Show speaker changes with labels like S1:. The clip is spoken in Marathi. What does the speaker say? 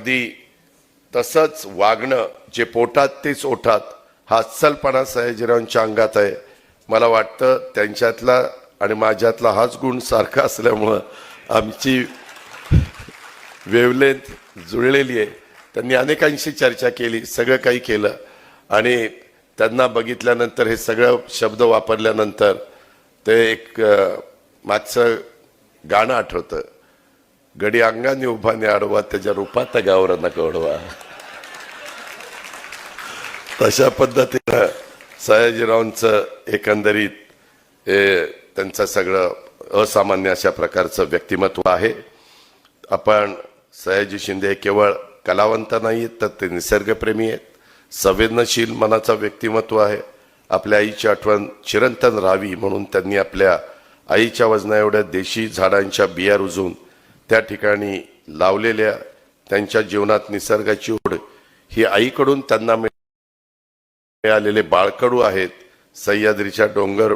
S1: अगदी तसंच वागणं जे पोटात तेच ओठात हा अस्सलपणा सयाजीरावांच्या अंगात आहे. मला वाटतं त्यांच्यातला आणि माझ्यातला हाच गुण सारखा असल्यामुळं आमची वेवलेंथ जुळलेली आहे. त्यांनी अनेकांशी चर्चा केली सगळं काही केलं. आणि त्यांना बघितल्यानंतर हे सगळं शब्द वापरल्यानंतर ते एक मागचं गाणं आठवतं. गडी अंगाने उभाने आडवा त्याच्या रूपात गावरांना नका ओढवा तशा पद्धतीनं सयाजीरावांचं एकंदरीत त्यांचं सगळं असामान्य अशा प्रकारचं व्यक्तिमत्व आहे आपण सयाजी शिंदे हे केवळ कलावंत नाही आहेत तर ते निसर्गप्रेमी आहेत संवेदनशील मनाचा व्यक्तिमत्व आहे आपल्या आईची आठवण चिरंतन राहावी म्हणून त्यांनी आपल्या आईच्या वजना एवढ्या देशी झाडांच्या बिया रुजून त्या ठिकाणी लावलेल्या त्यांच्या जीवनात निसर्गाची ओढ ही आईकडून त्यांना मिळालेले बाळकडू आहेत सह्याद्रीच्या डोंगर